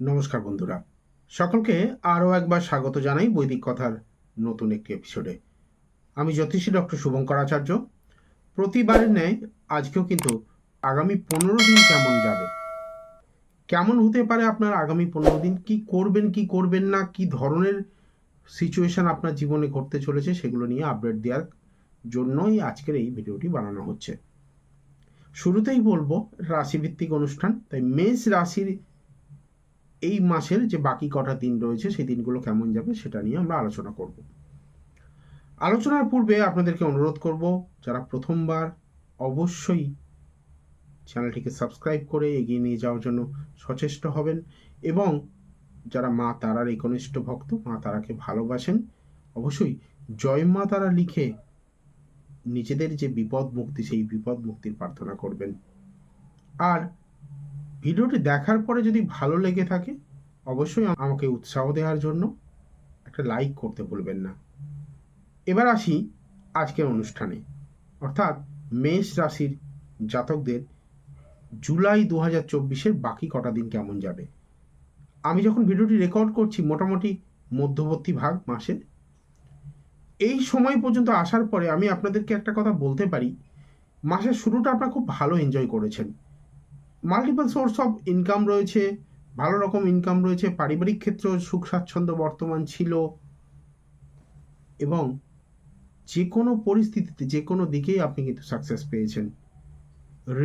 নমস্কার বন্ধুরা। সকলকে আরও একবার স্বাগত জানাই বৈদিক কথার নতুন একটি এপিসোডে আমি জ্যোতিষী ডক্টর শুভঙ্কর আচার্য। প্রতিবারের ন্যায় আজকেও কিন্তু আগামী পনেরো দিন কেমন যাবে? কেমন হতে পারে আপনার আগামী পনেরো দিন? কি করবেন কি করবেন না? কি ধরনের সিচুয়েশন আপনার জীবনে ঘটতে চলেছে সেগুলো নিয়ে আপডেট দেওয়ার জন্যই আজকের এই ভিডিওটি বানানো হচ্ছে। শুরুতেই বলব, রাশিভিত্তিক অনুষ্ঠান। তাই মেষ রাশির এই মাসের যে বাকি কটা দিন রয়েছে, সেই দিনগুলো কেমন যাবে সেটা নিয়ে আমরা আলোচনা করব। আলোচনার পূর্বে আপনাদেরকে অনুরোধ করব, যারা প্রথমবার অবশ্যই চ্যানেলটিকে সাবস্ক্রাইব করে এগিয়ে নিয়ে যাওয়ার জন্য সচেষ্ট হবেন এবং যারা মা তারার একনিষ্ঠ ভক্ত, মা তারাকে ভালোবাসেন, অবশ্যই জয় মা তারা লিখে নিজেদের যে বিপদ মুক্তি, সেই বিপদ মুক্তির প্রার্থনা করবেন। আর ভিডিওটি দেখার পরে যদি ভালো লেগে থাকে, অবশ্যই আমাকে উৎসাহ দেওয়ার জন্য একটা লাইক করতে ভুলবেন না। এবার আসি আজকের অনুষ্ঠানে। অর্থাৎ মেষ রাশির জাতকদের জুলাই দু হাজার চব্বিশের বাকি কটা দিন কেমন যাবে? আমি যখন ভিডিওটি রেকর্ড করছি, মোটামুটি মধ্যবর্তী ভাগ মাসের, এই সময় পর্যন্ত আসার পরে আমি আপনাদেরকে একটা কথা বলতে পারি, মাসের শুরুটা আপনারা খুব ভালো এনজয় করেছেন। মাল্টিপল সোর্স অফ ইনকাম রয়েছে, ভালো রকম ইনকাম রয়েছে, পারিবারিক ক্ষেত্রেও সুখ স্বাচ্ছন্দ্য বর্তমান ছিল এবং যে কোনো পরিস্থিতিতে, যে কোনো দিকেই আপনি কিন্তু সাকসেস পেয়েছেন।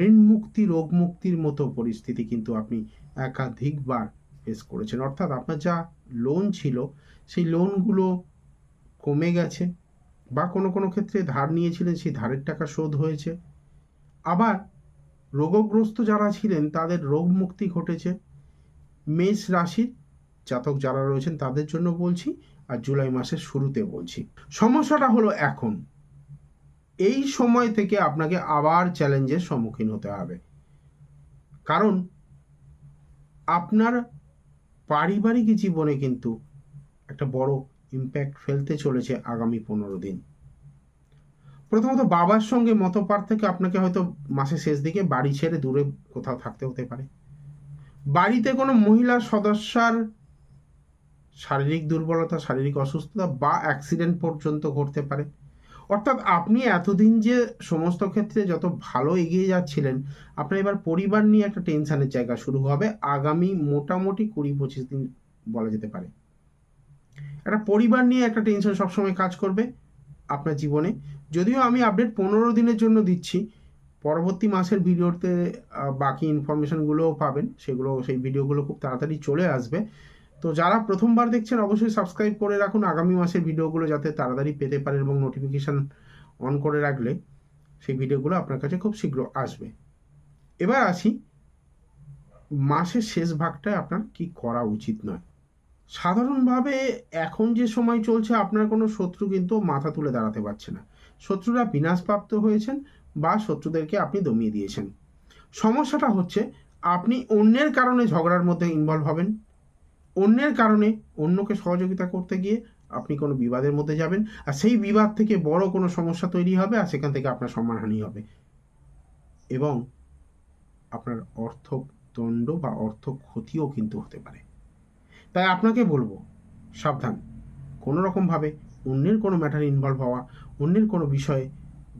ঋণ মুক্তি, রোগ মুক্তির মতো পরিস্থিতি কিন্তু আপনি একাধিকবার ফেস করেছেন। অর্থাৎ আপনার যা লোন ছিল, সেই লোনগুলো কমে গেছে বা কোনো কোনো ক্ষেত্রে ধার নিয়েছিলেন, সেই ধারের টাকা শোধ হয়েছে। আবার রোগগ্রস্ত যারা ছিলেন, তাদের রোগ মুক্তি ঘটেছে। মেষ রাশির জাতক যারা রয়েছেন, তাদের জন্য বলছি, আর জুলাই মাসের শুরুতে বলছি। সমস্যাটা হলো এখন। এই সময় থেকে আপনাকে আবার চ্যালেঞ্জের সম্মুখীন হতে হবে। কারণ, আপনার পারিবারিক জীবনে কিন্তু একটা বড় ইম্প্যাক্ট ফেলতে চলেছে আগামী পনেরো দিন। প্রথমত বাবার সঙ্গে মত পার্থক্য আপনাকে হয়তো মাসের শেষ দিকে বাড়ি ছেড়ে দূরে কোথাও থাকতে হতে পারে। বাড়িতে কোনো মহিলা সদস্যার শারীরিক দুর্বলতা, শারীরিক অসুস্থতা বা অ্যাক্সিডেন্ট পর্যন্ত ঘটতে পারে। অর্থাৎ আপনি এতদিন যে সমস্ত ক্ষেত্রে যত ভালো এগিয়ে যাচ্ছিলেন, আপনার এবার পরিবার নিয়ে একটা টেনশানের জায়গা শুরু হবে আগামী মোটামুটি কুড়ি পঁচিশ দিন বলা যেতে পারে। একটা পরিবার নিয়ে একটা টেনশন সবসময় কাজ করবে আপনার জীবনে। যদিও আমি আপডেট পনেরো দিনের জন্য দিচ্ছি, পরবর্তী মাসের ভিডিওতে বাকি ইনফরমেশনগুলোও পাবেন, সেগুলো, সেই ভিডিওগুলো খুব তাড়াতাড়ি চলে আসবে। তো যারা প্রথমবার দেখছেন, অবশ্যই সাবস্ক্রাইব করে রাখুন আগামী মাসের ভিডিওগুলো যাতে তাড়াতাড়ি পেতে পারেন এবং নোটিফিকেশান অন করে রাখলে সেই ভিডিওগুলো আপনার কাছে খুব শীঘ্র আসবে। এবার আসি, মাসের শেষ ভাগটায় আপনার কি করা উচিত নয়। সাধারণভাবে এখন যে সময় চলছে, আপনার কোনো শত্রু কিন্তু মাথা তুলে দাঁড়াতে পারছে না। শত্রুরা বিনাশপ্রাপ্ত হয়েছেন বা শত্রুদেরকে আপনি দমিয়ে দিয়েছেন। সমস্যাটা হচ্ছে, আপনি অন্যের কারণে ঝগড়ার মধ্যে ইনভলভ হবেন। অন্যের কারণে অন্যকে সহযোগিতা করতে গিয়ে আপনি কোনো বিবাদের মধ্যে যাবেন আর সেই বিবাদ থেকে বড় কোনো সমস্যা তৈরি হবে আর সেখান থেকে আপনার সম্মানহানি হবে। এবং আপনার অর্থ দণ্ড বা অর্থ ক্ষতিও কিন্তু হতে পারে। তাই আপনাকে বলব, সাবধান। কোনো রকমভাবে অন্যের কোনো ম্যাটারে ইনভলভ হওয়া অন্যের কোনো বিষয়ে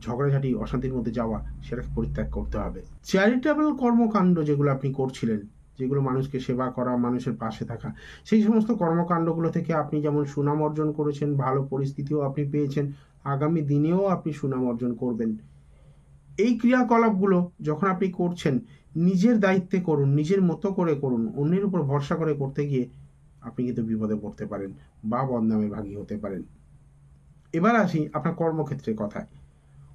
ঝগড়াঝাটি, অশান্তির মধ্যে যাওয়া, সেটাকে পরিত্যাগ করতে হবে। চ্যারিটেবল কর্মকাণ্ড যেগুলো আপনি করছিলেন, যেগুলো মানুষকে সেবা করা, মানুষের পাশে থাকা, সেই সমস্ত কর্মকাণ্ডগুলো থেকে আপনি যেমন সুনাম অর্জন করেছেন, ভালো পরিস্থিতিও আপনি পেয়েছেন, আগামী দিনেও আপনি সুনাম অর্জন করবেন। এই ক্রিয়াকলাপগুলো যখন আপনি করছেন, নিজের দায়িত্বে করুন, নিজের মতো করে করুন, অন্যের উপর ভরসা করে করতে গিয়ে আপনি কিন্তু বিপদে পড়তে পারেন বা বদনামের ভাগী হতে পারেন। এবার আসি আপনার কর্মক্ষেত্রের কথায়।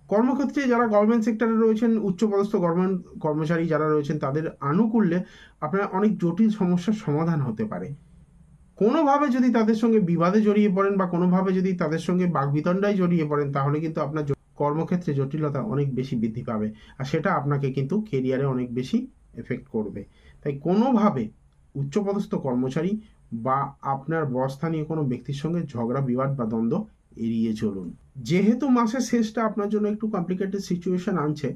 কর্মক্ষেত্রে যারা গভর্নমেন্ট সেক্টরে রয়েছেন, উচ্চপদস্থ গভর্নমেন্ট কর্মচারী যারা রয়েছেন, তাদের আনুকূল্যে আপনার অনেক জটিল সমস্যার সমাধান হতে পারে। কোনোভাবে যদি তাদের সঙ্গে বিবাদে জড়িয়ে পড়েন বা কোনোভাবে যদি তাদের সঙ্গে বাগবিতণ্ডায় জড়িয়ে পড়েন, তাহলে কিন্তু আপনার কর্মক্ষেত্রে জটিলতা অনেক বেশি বৃদ্ধি পাবে আর সেটা আপনাকে কিন্তু কেরিয়ারে অনেক বেশি এফেক্ট করবে। তাই কোনোভাবে উচ্চপদস্থ কর্মচারী বা আপনার বস্থানীয় কোনো ব্যক্তির সঙ্গে ঝগড়া, বিবাদ বা দ্বন্দ্ব এড়িয়ে চলুন। যেহেতু মাসের শেষটা আপনার জন্য একটু কমপ্লিকেটেড সিচুয়েশন আনছে,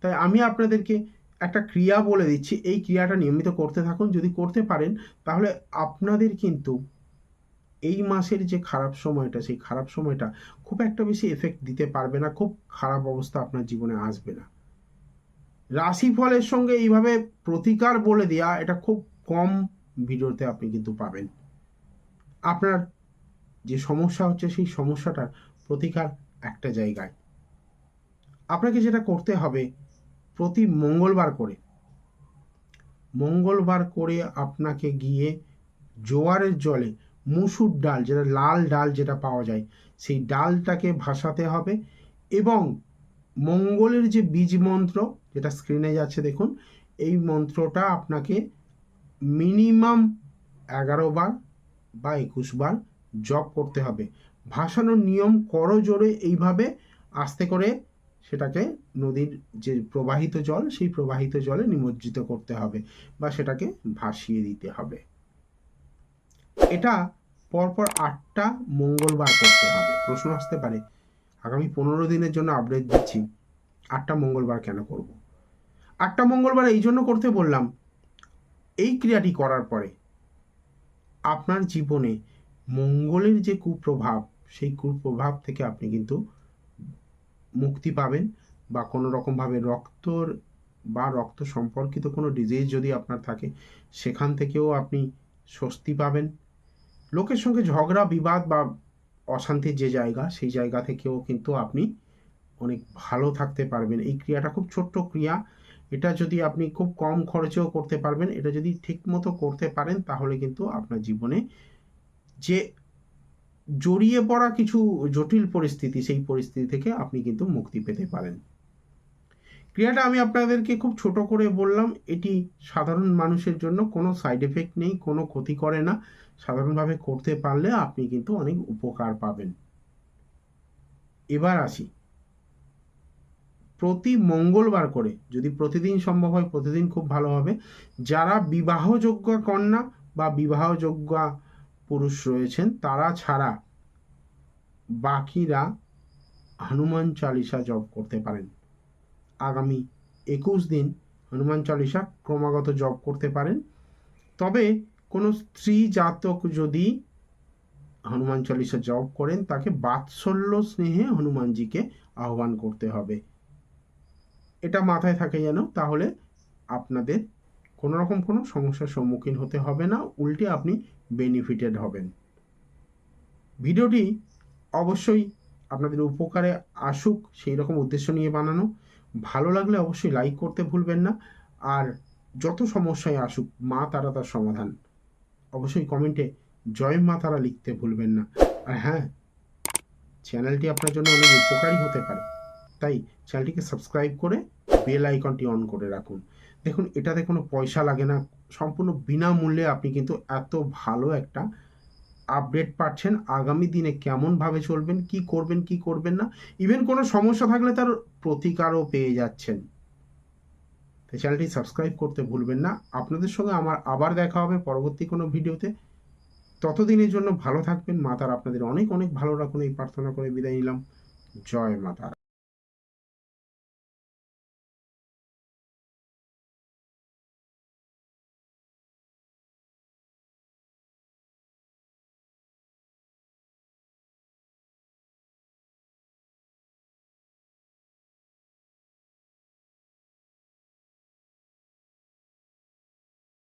তাই আমি আপনাদেরকে একটা ক্রিয়া বলে দিচ্ছি। এই ক্রিয়াটা নিয়মিত করতে থাকুন। যদি করতে পারেন, তাহলে আপনাদের কিন্তু এই মাসের যে খারাপ সময়টা, সেই খারাপ সময়টা খুব একটা বেশি এফেক্ট দিতে পারবে না। খুব খারাপ অবস্থা আপনার জীবনে আসবে না। রাশিফলের সঙ্গে এইভাবে প্রতিকার বলে দেওয়া এটা খুব কম ভিডিওতে আপনি কিন্তু পাবেন। আপনার যে সমস্যা হচ্ছে সেই সমস্যাটার প্রতিকার একটা জায়গায়। আপনাকে যেটা করতে হবে প্রতি মঙ্গলবার করে মঙ্গলবার করে আপনাকে গিয়ে জোয়ারের জলে মুসুর ডাল, যেটা লাল ডাল যেটা পাওয়া যায়, সেই ডালটাকে ভাসাতে হবে এবং মঙ্গলের যে বীজ মন্ত্র, যেটা স্ক্রিনে যাচ্ছে দেখুন, এই মন্ত্রটা আপনাকে মিনিমাম এগারো বার বা একুশ বার জপ করতে হবে। ভাসানোর নিয়ম করো জোরে এইভাবে, আস্তে করে সেটাকে নদীর যে প্রবাহিত জল, সেই প্রবাহিত জলে নিমজ্জিত করতে হবে বা সেটাকে ভাসিয়ে দিতে হবে। এটা পরপর আটটা মঙ্গলবার করতে হবে। প্রশ্ন আসতে পারে, আগামী পনেরো দিনের জন্য আপডেট দিচ্ছি, আটটা মঙ্গলবার কেন করব? আটটা মঙ্গলবার এই জন্য করতে বললাম, এই ক্রিয়াটি করার পরে আপনার জীবনে মঙ্গলের যে কুপ্রভাব, সেই কুপ্রভাব থেকে আপনি কিন্তু মুক্তি পাবেন বা কোনো রকমভাবে রক্তর বা রক্ত সম্পর্কিত কোনো ডিজিজ যদি আপনার থাকে, সেখান থেকেও আপনি স্বস্তি পাবেন। লোকের সঙ্গে ঝগড়া, বিবাদ বা অশান্তির যে জায়গা, সেই জায়গা থেকেও কিন্তু আপনি অনেক ভালো থাকতে পারবেন। এই ক্রিয়াটা খুব ছোট্ট ক্রিয়া। এটা যদি আপনি খুব কম খরচেও করতে পারবেন, এটা যদি ঠিকমতো করতে পারেন, তাহলে কিন্তু আপনার জীবনে যে জড়িয়ে পড়া কিছু জটিল পরিস্থিতি, সেই পরিস্থিতি থেকে আপনি কিন্তু মুক্তি পেতে পারেন। ক্রিয়াটা আমি আপনাদেরকে খুব ছোট করে বললাম, এটি সাধারণ মানুষের জন্য কোনো সাইড এফেক্ট নেই, কোনো ক্ষতি করে না। সাধারণভাবে করতে পারলে আপনি কিন্তু অনেক উপকার পাবেন। এবার আসি। প্রতি মঙ্গলবার করে, যদি প্রতিদিন সম্ভব হয়, প্রতিদিন খুব ভালো হবে যারা বিবাহযোগ্য কন্যা বা বিবাহযোগ্য পুরুষ রয়েছেন, তারা ছাড়া বাকিরা হনুমান চালিসা জপ করতে পারেন। আগামী একুশ দিন হনুমান চালিসা ক্রমাগত জপ করতে পারেন। তবে কোনো স্ত্রী জাতক যদি হনুমান চালিসা জপ করেন, তাকে বাৎসল্য স্নেহে হনুমানজিকে আহ্বান করতে হবে। এটা মাথায় থাকে যেন, তাহলে আপনাদের কোনো রকম কোনো সমস্যার সম্মুখীন হতে হবে না। উল্টে আপনি বেনিফিটেড হবেন। ভিডিওটি অবশ্যই আপনাদের উপকারে আসুক, সেই রকম উদ্দেশ্য নিয়ে বানানো। ভালো লাগলে অবশ্যই লাইক করতে ভুলবেন না। আর যত সমস্যায় আসুক, মা তারা তার সমাধান। অবশ্যই কমেন্টে জয় মা তারা লিখতে ভুলবেন না। আর হ্যাঁ চ্যানেলটি আপনার জন্য অনেক উপকারী হতে পারে। তাই চ্যানেলটিকে সাবস্ক্রাইব করে বেল আইকনটি অন করে রাখুন। দেখুন, এটাতে কোনো পয়সা লাগে না। সম্পূর্ণ বিনামূল্যে আপনি কিন্তু এত ভালো একটা আপডেট পাচ্ছেন। আগামী দিনে কেমনভাবে চলবেন, কি করবেন কি করবেন না ইভেন কোনো সমস্যা থাকলে তার প্রতিকারও পেয়ে যাচ্ছেন। তাই চ্যানেলটি সাবস্ক্রাইব করতে ভুলবেন না। আপনাদের সঙ্গে আমার আবার দেখা হবে পরবর্তী কোনো ভিডিওতে। ততদিনের জন্য ভালো থাকবেন। মাতার আপনাদের অনেক অনেক ভালো রাখুন। এই প্রার্থনা করে বিদায় নিলাম। জয় মাতার।